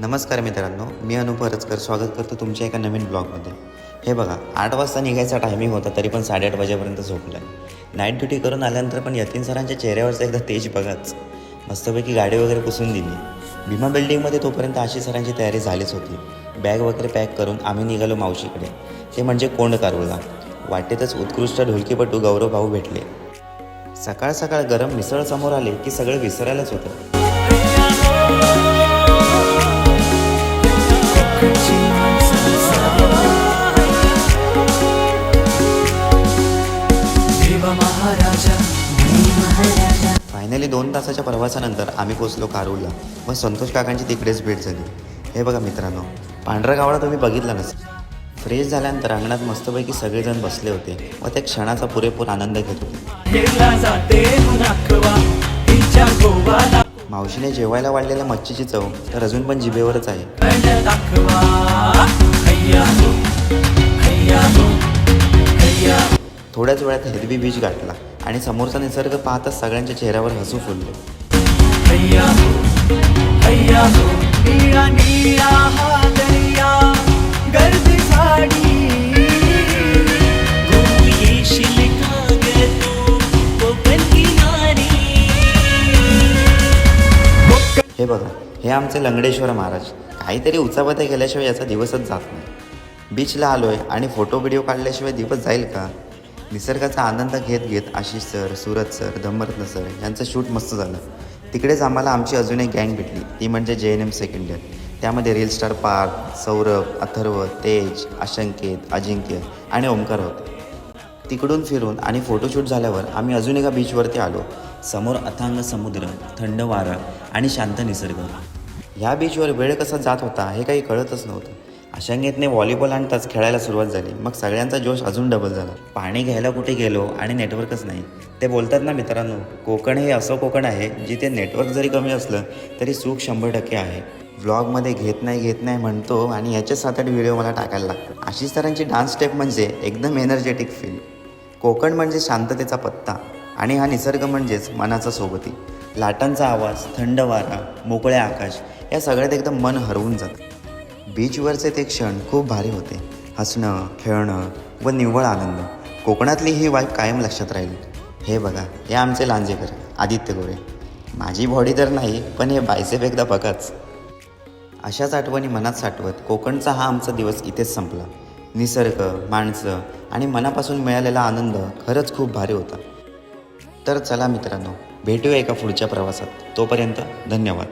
नमस्कार मित्रांनो मी अनुभव हरचकर स्वागत करतो तुमच्या एका नवीन ब्लॉगमध्ये. हे बघा आठ वाजता निघायचा टायमिंग होता तरी पण साडेआठ वाजेपर्यंत झोपला नाईट ड्युटी करून आल्यानंतर पण यतीन सरांच्या चेहऱ्यावरचं एकदा तेज बघाच. मस्तपैकी गाडी वगैरे पुसून दिली. भीमा बिल्डिंगमध्ये तोपर्यंत आशी सरांची तयारी झालीच होती. बॅग वगैरे पॅक करून आम्ही निघालो मावशीकडे. ते म्हणजे कोंड कारुळला. वाटेतच उत्कृष्ट ढोलकीपटू गौरव भाऊ भेटले. सकाळ सकाळ गरम मिसळ समोर आले की सगळं विसरायलाच होतं. फायनली दोन तासाच्या प्रवासानंतर आम्ही पोचलो कारूरला व संतोष काकांची तिकडेच भेट झाली. हे बघा मित्रांनो पांढरा गावडा तुम्ही बघितला नसेल. फ्रेश झाल्यानंतर अंगणात मस्तपैकी सगळेजण बसले होते. व त्या क्षणाचा पुरेपूर आनंद घेत होते. मावशीने जेवायला वाढलेल्या मच्छीची चव तर अजून पण जिभेवरच आहे. थोड्याच वेळात हेदवी बीच गाठला. आणि समोरचा निसर्ग पाहताच सगळ्यांच्या चेहऱ्यावर हसू फुलले. हो हो हा हे बघा हे आमचे लंगडेश्वर महाराज. काहीतरी उचापत्या केल्याशिवाय याचा दिवसच जात नाही. बीचला आलोय आणि फोटो व्हिडिओ काढल्याशिवाय दिवस जाईल का? निसर्गाचा आनंद घेत घेत Ashish sir Surat sir Dhamratna sir यांचं शूट मस्त झालं. तिकडेच आम्हाला आमची अजून एक गँग भेटली. ती म्हणजे J N M second year त्यामध्ये रील स्टार पार्थ सौरभ अथर्व तेज अशंकेत अजिंक्य आणि ओंकार होते. तिकडून फिरून आणि फोटोशूट झाल्यावर आम्ही अजून एका बीचवरती आलो. समोर अथांग समुद्र थंड वारं आणि शांत निसर्ग. ह्या बीचवर वेळ कसा जात होता हे काही कळतच नव्हतं. अशंगेतने व्हॉलीबॉल आणताच खेळायला सुरुवात झाली. मग सगळ्यांचा जोश अजून डबल झाला. पाणी घ्यायला कुठे गेलो आणि नेटवर्कच नाही. ते बोलतात ना मित्रांनो कोकण हे असं कोकण आहे जिथे नेटवर्क जरी कमी असलं तरी सुख शंभर टक्के आहे. व्लॉगमध्ये घेत नाही घेत नाही म्हणतो आणि याचे सात आठ व्हिडिओ मला टाकायला लागतात. आशिष सरांची डान्स स्टेप म्हणजे एकदम एनर्जेटिक फील कोकण म्हणजे शांततेचा पत्ता आणि हा निसर्ग म्हणजेच मनाचा सोबती. लाटांचा आवाज थंड वारा मोकळे आकाश या सगळ्यात एकदम मन हरवून जातं. बीचवरचे ते क्षण खूप भारी होते. हसणं खेळणं व निव्वळ आनंद. कोकणातली ही वाईफ कायम लक्षात राहील. हे बघा हे आमचे लांजेकर आदित्य गोरे. माझी बॉडी तर नाही पण हे बायसेप एकदा बघाच. अशाच आठवणी मनात साठवत कोकणचा हा आमचा दिवस इथेच संपला. निसर्ग माणसं आणि मनापासून मिळालेला आनंद खरंच खूप भारी होता. तर चला मित्रांनो भेटूया एका पुढच्या प्रवासात. तोपर्यंत धन्यवाद.